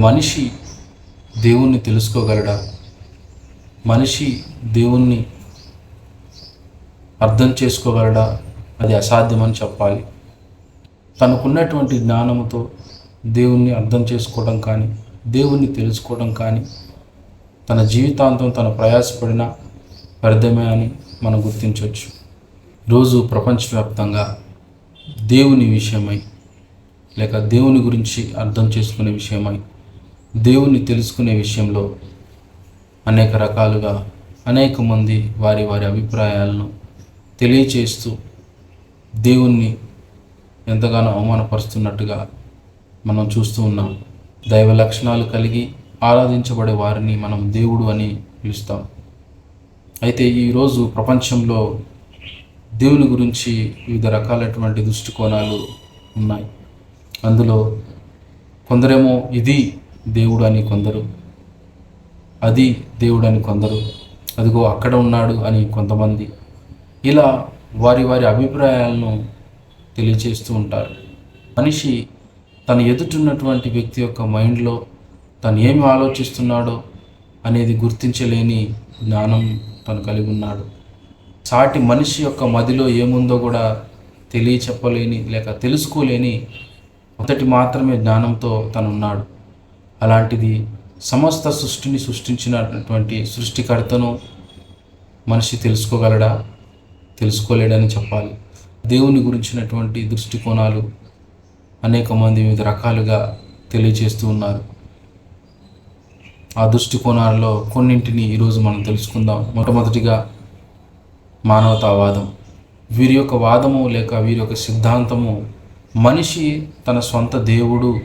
మనిషి దేవుణ్ణి తెలుసుకోగలడా? మనిషి దేవుణ్ణి అర్థం చేసుకోగలడా? అది అసాధ్యమని చెప్పాలి. తనకున్నటువంటి జ్ఞానముతో దేవుణ్ణి అర్థం చేసుకోవడం కానీ దేవుణ్ణి తెలుసుకోవడం కానీ తన జీవితాంతం తను ప్రయాసపడిన వ్యర్థమే అని మనం గుర్తించవచ్చు. రోజు ప్రపంచవ్యాప్తంగా దేవుని విషయమై లేక దేవుని గురించి అర్థం చేసుకునే విషయమై దేవుణ్ణి తెలుసుకునే విషయంలో అనేక రకాలుగా అనేక మంది వారి వారి అభిప్రాయాలను తెలియచేస్తూ దేవుణ్ణి ఎంతగానో అవమానపరుస్తున్నట్టుగా మనం చూస్తూ ఉన్నాం. దైవ లక్షణాలు కలిగి ఆరాధించబడే వారిని మనం దేవుడు అని పిలుస్తాం. అయితే ఈరోజు ప్రపంచంలో దేవుని గురించి వివిధ రకాలైనటువంటి దృష్టికోణాలు ఉన్నాయి. అందులో కొందరేమో ఇది దేవుడు అని కొందరు. అది దేవుడు అని కొందరు. అదిగో అక్కడ ఉన్నాడు అని కొంతమంది. ఇలా వారి వారి అభిప్రాయాలను తెలియచేస్తూ ఉంటారు. మనిషి తన ఎదుటిన్నటువంటి వ్యక్తి యొక్క మైండ్లో తను ఏమి ఆలోచిస్తున్నాడో అనేది గుర్తించలేని జ్ఞానం తను కలిగి ఉన్నాడు. సాటి మనిషి యొక్క మదిలో ఏముందో కూడా తెలియచెప్పలేని లేక తెలుసుకోలేని మొదటి మాత్రమే జ్ఞానంతో తను ఉన్నాడు అలాంటిది సమస్త సృష్టిని సృష్టించినటువంటి సృష్టికర్తను మనిషి తెలుసుకోగలడా? తెలుసుకోలేడని చెప్పాలి. దేవుని గురించినటువంటి దృష్టికోణాలు అనేక మంది వివిధ రకాలుగా తెలియజేస్తూ ఉన్నారు. ఆ దృష్టికోణాలలో కొన్నింటిని ఈరోజు మనం తెలుసుకుందాం. మొట్టమొదటిగా మానవతావాదం. వీరి యొక్క వాదము లేక వీరి యొక్క సిద్ధాంతము మనిషి తన సొంత దేవుడు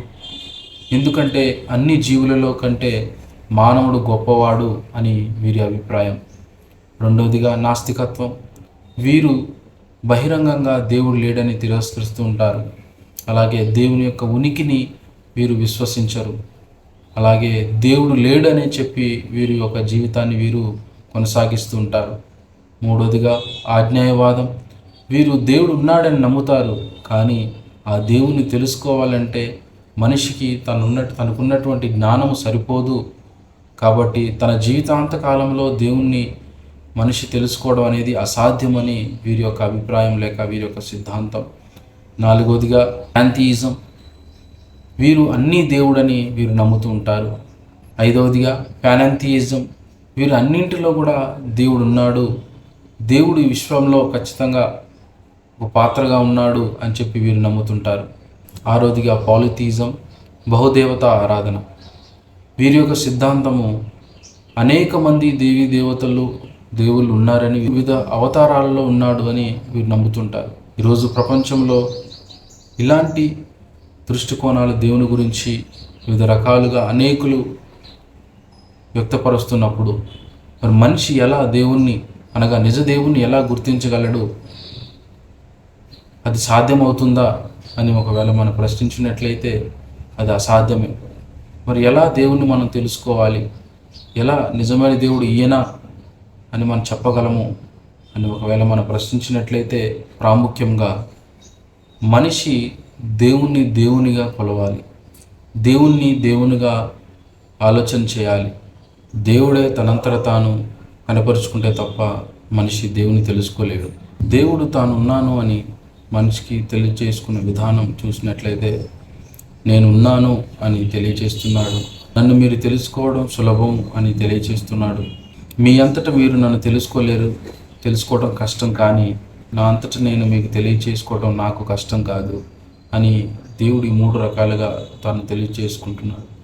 ఎందుకంటే అన్ని జీవులలో కంటే మానవుడు గొప్పవాడు అని వీరి అభిప్రాయం. రెండవదిగా నాస్తికత్వం. వీరు బహిరంగంగా దేవుడు లేడని తిరస్కరిస్తూ ఉంటారు. అలాగే దేవుని యొక్క ఉనికిని వీరు విశ్వసించరు. అలాగే దేవుడు లేడని చెప్పి వీరి యొక్క జీవితాన్ని వీరు కొనసాగిస్తూ ఉంటారు. మూడవదిగా ఆజ్ఞాయవాదం. వీరు దేవుడు ఉన్నాడని నమ్ముతారు కానీ ఆ దేవుని తెలుసుకోవాలంటే మనిషికి తనున్నట్టు తనకున్నటువంటి జ్ఞానము సరిపోదు కాబట్టి తన జీవితాంత కాలంలో దేవుణ్ణి మనిషి తెలుసుకోవడం అనేది అసాధ్యమని వీరి యొక్క అభిప్రాయం లేక వీరి యొక్క సిద్ధాంతం. నాలుగవదిగా శాంతియిజం వీరు అన్నీ దేవుడని వీరు నమ్ముతూ ఉంటారు. ఐదవదిగా ప్యానంతియిజం వీరు అన్నింటిలో కూడా దేవుడు ఉన్నాడు దేవుడు ఈ విశ్వంలో ఖచ్చితంగా ఒక పాత్రగా ఉన్నాడు అని చెప్పి వీరు నమ్ముతుంటారు. ఆరోదిగా పాలిథిజం బహుదేవత ఆరాధన. వీరి యొక్క సిద్ధాంతము అనేక మంది దేవీ దేవతలు దేవుళ్ళు ఉన్నారని వివిధ అవతారాలలో ఉన్నాడు అని వీరు నమ్ముతుంటారు. ఈరోజు ప్రపంచంలో ఇలాంటి దృష్టికోణాలు దేవుని గురించి వివిధ రకాలుగా అనేకులు వ్యక్తపరుస్తున్నప్పుడు మరి మనిషి ఎలా దేవుణ్ణి అనగా నిజ దేవుణ్ణి ఎలా గుర్తించగలడు? అది సాధ్యమవుతుందా? అని ఒకవేళ మనం ప్రశ్నించినట్లయితే అది అసాధ్యమే. మరి ఎలా దేవుణ్ణి మనం తెలుసుకోవాలి? ఎలా నిజమైన దేవుడు ఈయన అని మనం చెప్పగలము? అని ఒకవేళ మనం ప్రశ్నించినట్లయితే ప్రాముఖ్యంగా మనిషి దేవుణ్ణి దేవునిగా కొలవాలి. దేవుణ్ణి దేవునిగా ఆలోచన చేయాలి. దేవుడే తనంతట తాను కనపరుచుకుంటే తప్ప మనిషి దేవుని తెలుసుకోలేడు. దేవుడు తాను ఉన్నాను అని మనిషికి తెలియజేసుకున్న విధానం చూసినట్లయితే నేను ఉన్నాను అని తెలియజేస్తున్నాడు. నన్ను మీరు తెలుసుకోవడం సులభం అని తెలియజేస్తున్నాడు. మీ అంతటా మీరు నన్ను తెలుసుకోలేరు తెలుసుకోవడం కష్టం కానీ నా అంతటా నేను మీకు తెలియజేసుకోవడం నాకు కష్టం కాదు అని దేవుడి మూడు రకాలుగా తాను తెలియజేసుకుంటున్నాడు.